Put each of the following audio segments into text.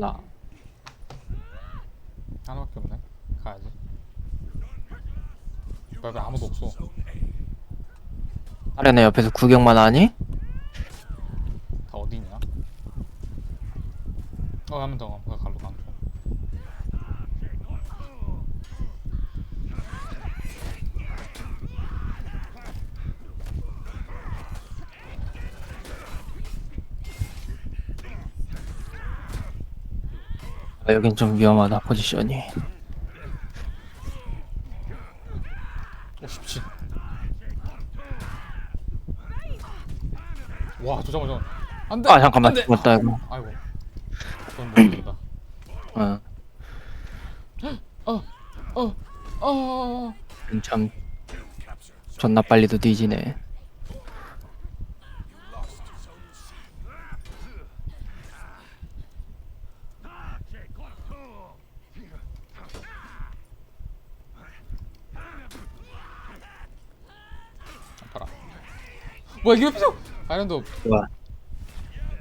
나 하나밖에 없네. 가야지. 왜 아무도 없어? 애 옆에서 구경만 하니? 다 어디 있냐? 어, 한번 더. 가 갈로 강 좀. 아, 여긴 좀 위험하다 포지션이 오, 십친. 와, 저 잠깐만, 잠깐만. 안 돼! 아 잠깐만 안 돼! 죽었다 이거 아이고. 그건 못 이긴다. 어 어, 어, 어. 참 존나 빨리도 뒤지네 봐라. 뭐야, 이게 왜 피죠? 아이런도 뭐야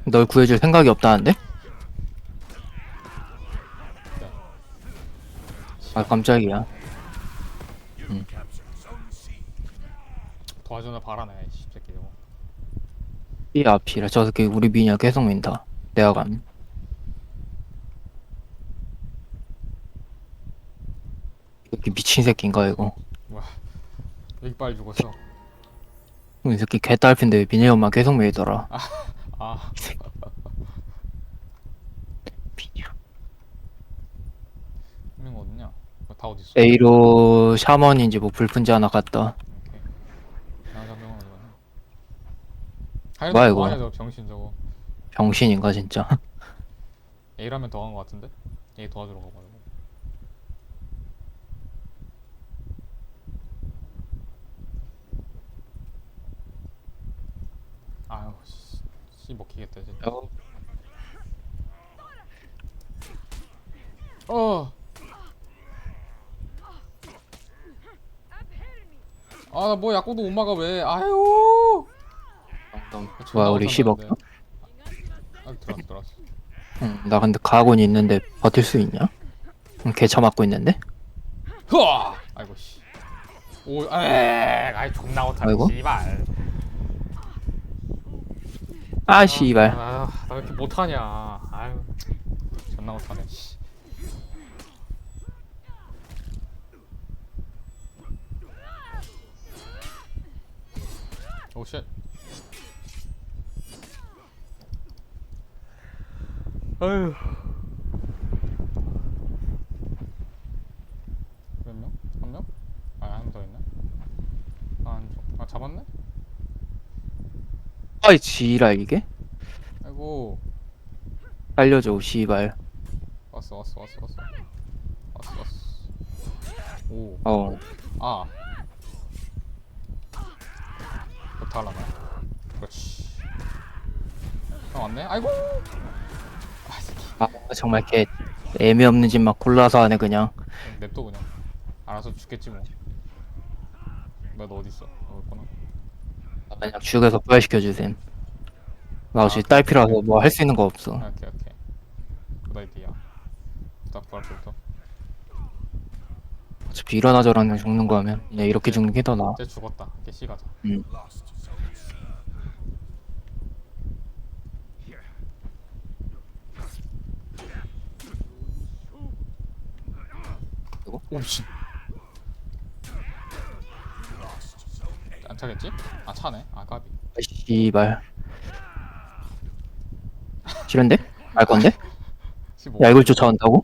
널 구해줄 생각이 없다는데? 아 깜짝이야 도와주나 바라네, 이 새끼 저거. 이 앞이라 저 새끼 우리 미녀 계속 민다 내가 감 이렇게 미친 새끼인가 이거 와, 왜 이렇게 빨리 죽었어? 이 새끼 개딸핀데 왜 미녀 엄마 계속 밀더라 아, 있는 거 어딨냐? 뭐다 어딨어? A로 샤먼인지 뭐 불픈지 하나 갔다 오케이. 나장병은 어디 갔냐? 뭐야, 뭐야 이거? 이거? 저 병신 저거. 병신인가 진짜 A라면 더간거 같은데? A 도와주러 가가지고. 아유, 씨, 씨 먹히겠다 진짜. 어. 아, 나뭐 약국도 못 막아 왜? 아유. 뭐야 우리 10억 아, 들어왔어, 들어왔어. 응, 나 근데 가곤이 있는데 버틸 수 있냐? 응, 개쳐 맞고 있는데? 흐아! 아이고 씨. 오, 에이, 아이 존나 못하네. 아이고. 씨발. 아 씨발 아, 나 왜 이렇게 못하냐. 아유, 존나 못하네. 씨. 오 쉣. 아유. 몇 명? 한 명? 아, 한 명 더 있네. 아, 안 줘. 아, 잡았네? 아이 지랄 이게? 아이고. 살려줘 씨발 왔어, 왔어, 왔어, 왔어. 왔어, 왔어. 오. 어 아. 어떻게 하려나? 그렇지. 형 왔네? 아이고! 아, 이 새끼. 아, 정말 개 애미 없는 짓만 골라서 하네 그냥 그냥 냅둬 그냥. 알아서 죽겠지 뭐. 뭐야, 너 어딨어? 어, 있구나. 그냥 죽여서 부활시켜 주셈 나 어차피 아, 딸피라서 뭐 할 수 있는 거 없어 아, 오케이, 오케이. 굿 아이디야. 딱 부활부터. 어차피 일어나 저러면 죽는 거 하면 그냥 이렇게 죽는 게 더 나아 이제 죽었다. 이렇게 C 가자. 응. 오씨. 차겠지? 아 차네. 아 까비. 아, 씨발 싫은데? 알 건데? 15. 야 이걸 쫓아온다고?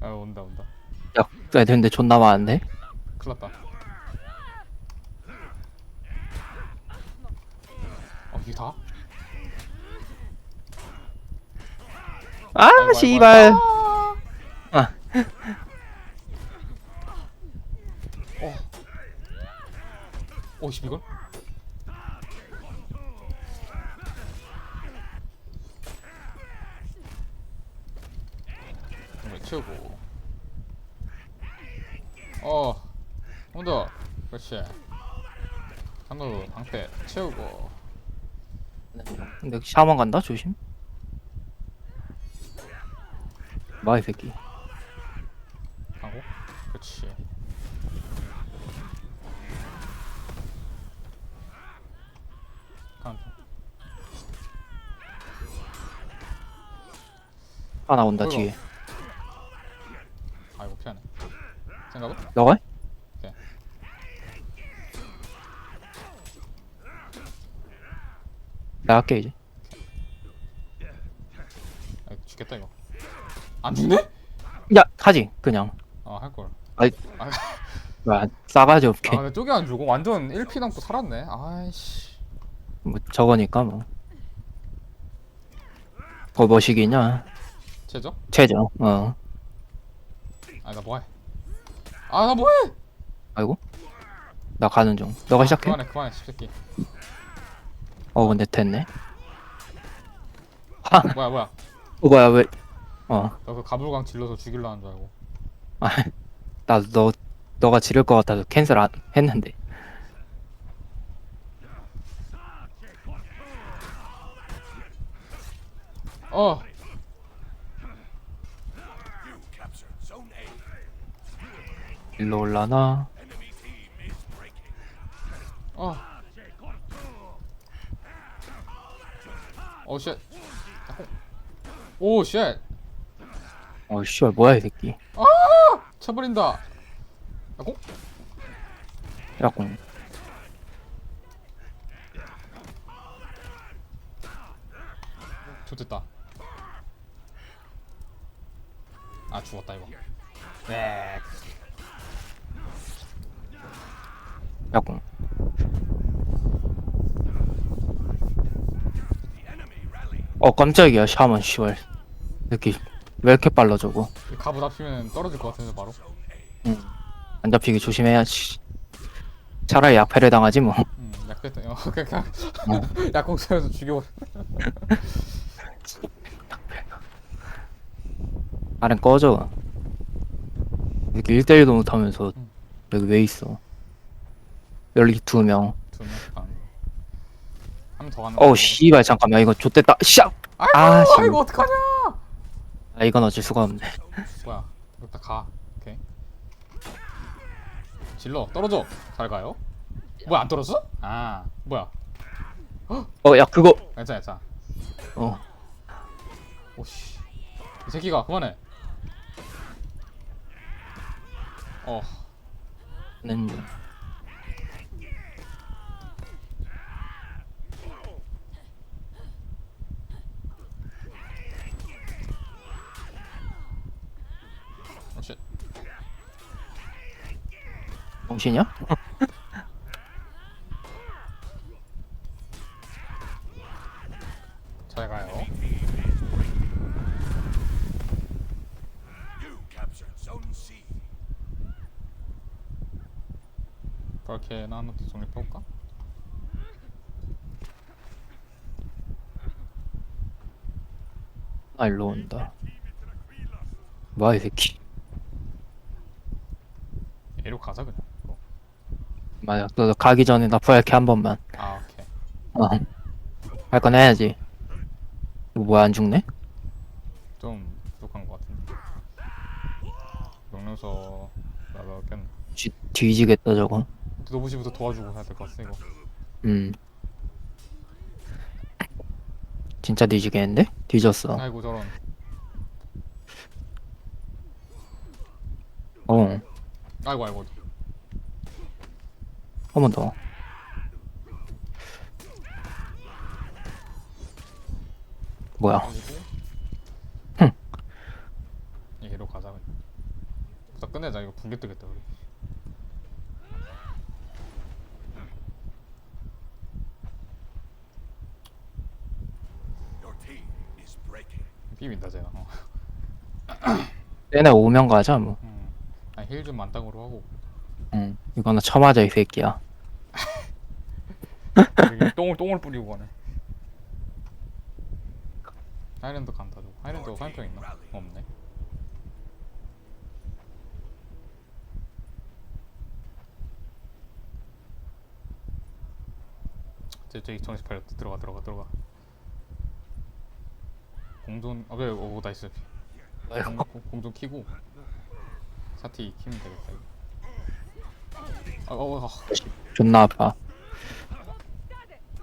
아 온다 온다. 야 애들인데 존나 많은데? 큰일 났다. 어 이게 다? 아 아이고, 씨발 아 오씨 이걸? 이걸 치우고. 어. 온다. 그렇지. 한도 방패 채우고. 근데 샤먼 간다 조심 뭐야 이 새끼 하고 그렇지 카운터 하나 온다 어이구. 뒤에. 아 이거 피하네? 생각은? 너가 해? 오케이. 나 할게 이제. 아 죽겠다 이거. 안 죽네? 야 하지 그냥. 아 할걸. 아이. 아, 뭐 싸가지 없게. 아 근데 쪼개 안 주고? 완전 1피 남고 살았네. 아이씨. 뭐 저거니까 뭐. 더 뭐시기냐 최저? 최저 어. 아 나 뭐해? 아 나 뭐해? 아이고. 나 가는 중. 너가 아, 시작해? 그만해 그만해 새끼. 어 근데 됐네. 하 뭐야 뭐야? 어, 뭐야 왜? 어. 너 그 가불강 질러서 죽일라 하는 줄 알고. 아, 나너 너가 지를 것 같아서 캔슬 안 했는데. 어 일로 올라나? 어. 오 쉣. 오 쉣. 어, 씨발 뭐야 이 새끼. 쳐버린다. 야고? 야공. 좋됐다. 아 죽었다 이거. 네. 야공. 어 깜짝이야 샤먼 씨발. 이렇게 왜 이렇게 빨라 저거? 이 가부 잡히면 떨어질 것 같은데 바로. 응. 안 잡히게 조심해야지. 차라리 약패를 당하지 뭐. 음, 약됐다. 어, 그냥 약공수에서 죽여. 나는 꺼져. 이렇게 1대1도 못하면서 응. 여기 왜 있어? 여기 두 명. 두명 가는 거. 한명더 가는 어우 씨발 잠깐만 이거 좆됐다. 씨앗. 아이고, 아, 씨. 아이고 어떡하냐? 아 이건 어쩔 수가 없네. 뭐야? 여기다 가. 오케이. 질러 떨어져. 잘 가요. 뭐야 안 떨어졌어? 아 뭐야? 어 야 그거. 괜찮아 괜찮아. 어. 오씨. 이 새끼가 그만해. 어. 는 오씨. 정신이야? 잘 가요. 그렇게 나 한번 정립해볼까? 아 일로 온다. 뭐야 이 새끼. 얘로 가자 그냥. 뭐. 맞아. 너 가기 전에 나 부활케 한 번만. 아 오케이. 어. 할건 해야지. 이거 뭐야 안 죽네? 좀 부족한 것 같은데. 명령서 나가겠네. 뒤, 뒤지겠다 저거. 노부시부터 도와주고 해야 될 것 같아 이거. 음. 진짜 뒤지겠는데? 뒤졌어. 아이고 저런. 어. 아이고 아이고. 한 번 더. 뭐야? 흥. 얘로 가자. 부터 끝내자 이거 붕괴 뜨겠다 우리. 비빈다 제가. 어. 얘네 오면 가자 뭐. 음. 아니 힐좀 만땅으로 하고. 응. 이거는 처맞아 이 새끼야. 여기 똥을 똥을 뿌리고 가네. 하이랜드 간다 저. 하이랜드 화염병 있나? 없네. 저 저기 정식 팔렸 들어가 들어가 들어가. 공존 아 그래 오 나이스. 아이고 공좀 키고 사티 키면 되겠다 이거. 아, 어, 어, 존나 아파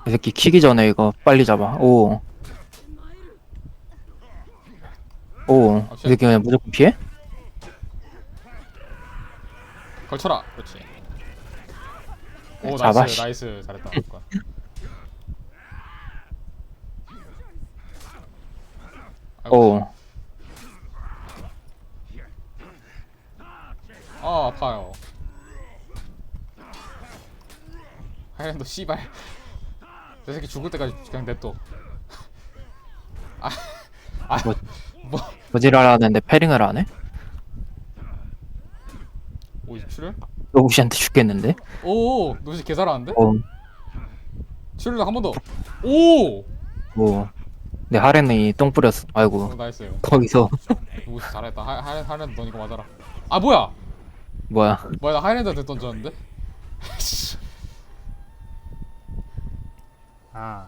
이 새끼 키기 전에 이거 빨리 잡아. 오오. 아, 이 새끼 그냥 무조건 피해? 걸쳐라. 그렇지. 오 잡아, 나이스 씨. 나이스. 잘했다. 아이고, 오. 아 아파요. 하이랜드 씨발 저 새끼 죽을 때까지 그냥 냅둬 아, 아, 뭐- 뭐, 뭐지랄 하는데 패링을 안 해? 오, 이 출혈? 로봇이한테 죽겠는데? 오, 너 진짜 개 잘하는데? 오 출혈 한번 더. 오, 뭐, 내 하렌이 똥 뿌렸어. 어, 아이고, 나이스요. 거기서, 오, 잘했다. 하, 하, 하이랜드 넌 이거 맞아라. 아, 뭐야? 뭐야. 뭐야, 나 하이랜드한테 던졌는데? 씨. 아